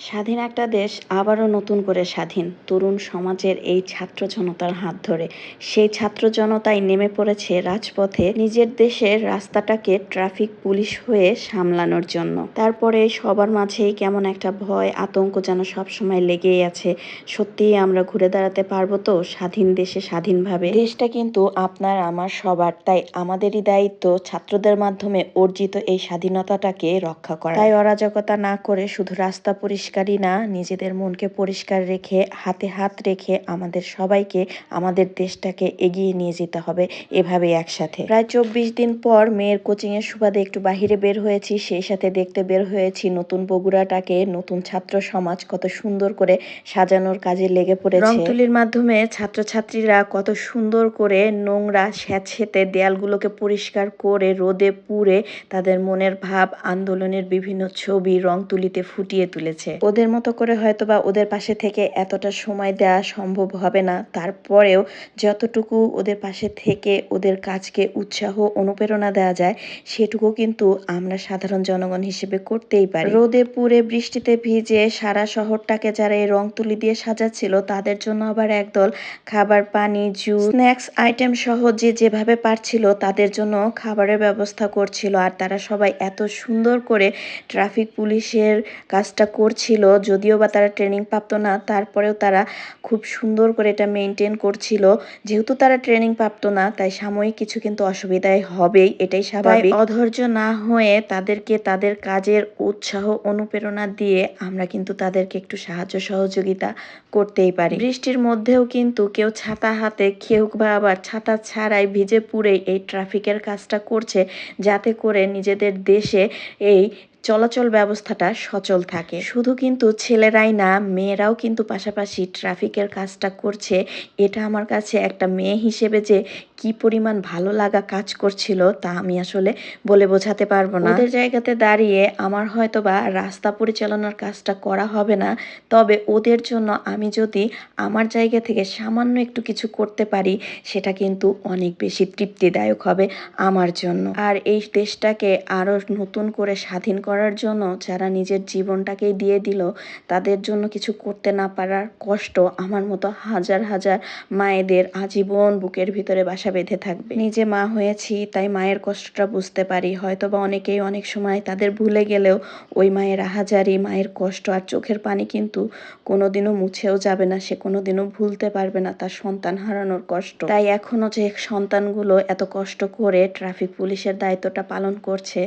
স্বাধীন একটা দেশ আবারও নতুন করে স্বাধীন। তরুণ সমাজের এই ছাত্র জনতার হাত ধরে। সেই ছাত্র জনতাই নেমে পড়েছে রাজপথে নিজের দেশের রাস্তাটাকে ট্রাফিক পুলিশ হয়ে সামলানোর জন্য। তারপরে সবার মাঝেই কেমন একটা ভয়, আতঙ্ক যেন সবসময় লেগেই আছে। সত্যিই আমরা ঘুরে দাঁড়াতে পারব তো স্বাধীন দেশে স্বাধীনভাবে? দেশটা কিন্তু আপনার, আমার, সবার। তাই আমাদেরই দায়িত্ব ছাত্রদের মাধ্যমে অর্জিত এই স্বাধীনতাটাকে রক্ষা করা। তাই অরাজকতা না করে শুধু রাস্তা পরিষ্কারই না, নিজেদের মনকে পরিষ্কার রেখে, হাতে হাত রেখে আমাদের সবাইকে, আমাদের দেশটাকে এগিয়ে নিয়ে যেতে হবে এভাবে একসাথে। প্রায় চব্বিশ দিন পর মেয়ের কোচিং এর সুবাদে একটু বাহিরে বের হয়েছি, সেই সাথে দেখতে বের হয়েছি নতুন বগুড়াটাকে, নতুন ছাত্র সমাজ কত সুন্দর করে সাজানোর কাজে লেগে পড়েছে। রং তুলির মাধ্যমে ছাত্রছাত্রীরা কত সুন্দর করে নোংরা, স্যাঁতসেঁতে দেয়ালগুলোকে পরিষ্কার করে রোদে পুড়ে তাদের মনের ভাব, আন্দোলনের বিভিন্ন ছবি রং তুলিতে ফুটিয়ে তুলেছে। ওদের মতো করে হয়তো বা ওদের পাশে থেকে এতটা সময় দেওয়া সম্ভব হবে না। তারপরেও যতটুকু ওদের পাশে থেকে ওদের কাজকে উৎসাহ, অনুপ্রেরণা দেওয়া যায়, সেটুকু কিন্তু আমরা সাধারণ জনগণ হিসেবে করতেই পারি। রোদে পুড়ে বৃষ্টিতে ভিজে সারা শহরটাকে যারা এই রং তুলি দিয়ে সাজাচ্ছিল, তাদের জন্য আবার একদল খাবার, পানি, জুস, স্ন্যাক্স, আইটেম সহ যে যেভাবে পারছিল, তাদের জন্য খাবারের ব্যবস্থা করছিল। আর তারা সবাই এত সুন্দর করে ট্রাফিক পুলিশের কাজটা করছিল যদিও বা তারা ট্রেনিং প্রাপ্ত না তারপরেও তারা খুব সুন্দর করে এটা মেনটেন করছিল। যেহেতু তারা ট্রেনিং প্রাপ্ত না তাই সাময়িক কিছু কিন্তু অসুবিধায় হবেই এটাই স্বাভাবিক। অধৈর্য না হয়ে তাদেরকে তাদের কাজের উৎসাহ অনুপ্রেরণা দিয়ে আমরা কিন্তু তাদেরকে একটু সাহায্য সহযোগিতা করতেই পারি। বৃষ্টির মধ্যেও কিন্তু কেউ ছাতা হাতে কেউ বা আবার ছাতা ছাড়াই ভিজে পুড়ে এই ট্রাফিকের কাজটা করছে যাতে করে নিজেদের দেশে এই চলাচল ব্যবস্থাটা সচল থাকে। শুধু কিন্তু ছেলেরাই না, মেয়েরাও কিন্তু পাশাপাশি ট্রাফিকের কাজটা করছে। এটা আমার কাছে একটা মেয়ে হিসেবে যে কি পরিমাণ ভালো লাগা কাজ করছিল তা আমি আসলে বলে বোঝাতে পারব না। ওদের জায়গাতে দাঁড়িয়ে আমার হয়তো বা রাস্তা পরিচালনার কাজটা করা হবে না, তবে ওদের জন্য আমি যদি আমার জায়গা থেকে সামান্য একটু কিছু করতে পারি, সেটা কিন্তু অনেক বেশি তৃপ্তিদায়ক হবে আমার জন্য। আর এই দেশটাকে আরও নতুন করে স্বাধীন করার জন্য যারা নিজের জীবনটাকেই দিয়ে দিল, তাদের জন্য কিছু করতে না পারার কষ্ট আমার মতো হাজার হাজার মায়েদের আজীবন বুকের ভিতরে বাসা বেঁধে থাকবে। নিজে মা হয়েছি, তাই মায়ের কষ্টটা বুঝতে পারি। হয়তো বা অনেকেই অনেক সময় তাদের ভুলে গেলেও ওই মায়ের আহাজারি, মায়ের কষ্ট আর চোখের পানি কিন্তু কোনোদিনও মুছেও যাবে না, সে কোনোদিনও ভুলতে পারবে না তার সন্তান হারানোর কষ্ট। তাই এখনও যে সন্তানগুলো এত কষ্ট করে ট্রাফিক পুলিশের দায়িত্বটা পালন করছে,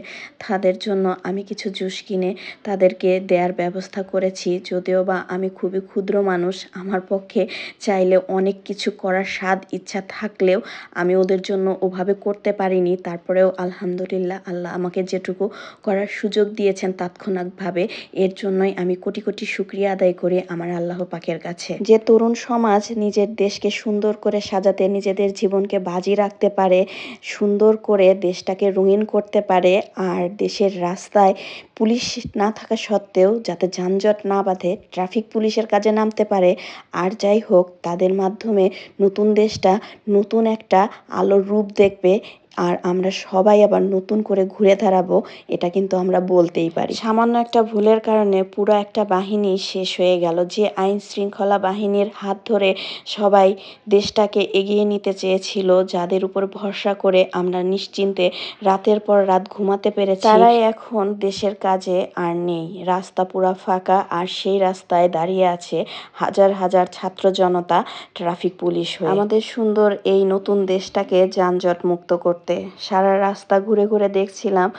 তাদের জন্য আমি কিছু জুস কিনে তাদেরকে দেওয়ার ব্যবস্থা করেছি। যদিও বা আমি খুবই ক্ষুদ্র মানুষ, আমার পক্ষে চাইলে অনেক কিছু করার স্বাদ ইচ্ছা থাকলেও আমি ওদের জন্য ওভাবে করতে পারিনি। তারপরেও আলহামদুলিল্লাহ আল্লাহ আমাকে যেটুকু করার সুযোগ দিয়েছেন তাৎক্ষণিকভাবে, এর জন্যই আমি কোটি কোটি শুক্রিয়া আদায় করি আমার আল্লাহ পাকের কাছে। যে তরুণ সমাজ নিজের দেশকে সুন্দর করে সাজাতে, নিজেদের জীবনকে বাজি রাখতে পারে, সুন্দর করে দেশটাকে রঙিন করতে পারে, আর দেশের রাস্তায় পুলিশ না থাকা সত্ত্বেও যাতে যানজট না বাঁধে, ট্রাফিক পুলিশের কাজে নামতে পারে, আর যাই হোক, তাদের মাধ্যমে নতুন দেশটা, নতুন একটা আলোর রূপ দেখবে আর আমরা সবাই আবার নতুন করে ঘুরে দাঁড়াবো, এটা কিন্তু আমরা বলতেই পারি। সামান্য একটা ভুলের কারণে পুরো একটা বাহিনী শেষ হয়ে গেল, যে আইন শৃঙ্খলা বাহিনীর হাত ধরে সবাই দেশটাকে এগিয়ে নিতে চেয়েছিল, যাদের উপর ভরসা করে আমরা নিশ্চিন্তে রাতের পর রাত ঘুমাতে পেরেছি। তারাই এখন দেশের কাজে আর নেই, রাস্তা পুরা ফাঁকা আর সেই রাস্তায় দাঁড়িয়ে আছে হাজার হাজার ছাত্র জনতা, ট্রাফিক পুলিশ হয়ে। আমাদের সুন্দর এই নতুন দেশটাকে যানজট মুক্ত করতে করতে। সারা রাস্তা ঘুরে ঘুরে দেখছিলাম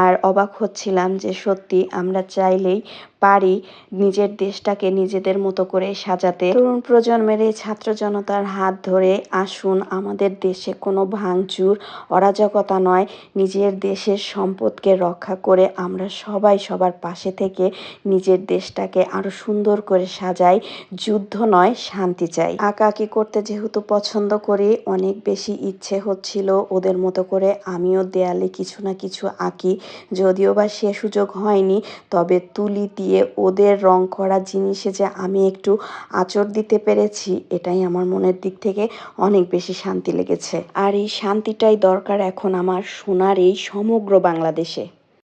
আর অবাক হচ্ছিলাম যে সত্যি আমরা চাইলেই পারি নিজের দেশটাকে নিজেদের মতো করে সাজাতে। তরুণ প্রজন্মের এই ছাত্র জনতার হাত ধরে আসুন, আমাদের দেশে কোনো ভাঙচুর, অরাজকতা নয়। নিজের দেশের সম্পদকে রক্ষা করে আমরা সবাই সবার পাশে থেকে নিজের দেশটাকে আরও সুন্দর করে সাজাই। যুদ্ধ নয়, শান্তি চাই। আঁকাআঁকি করতে যেহেতু পছন্দ করি, অনেক বেশি ইচ্ছে হচ্ছিল ওদের মতো করে আমিও দেয়ালে কিছু না কিছু আঁকি। যদিও বা সে সুযোগ হয়নি, তবে তুলি দিয়ে ওদের রং করা জিনিসে যে আমি একটু আচর দিতে পেরেছি, এটাই আমার মনের দিক থেকে অনেক বেশি শান্তি লেগেছে। আর এই শান্তিটাই দরকার এখন আমার সোনার এই সমগ্র বাংলাদেশে।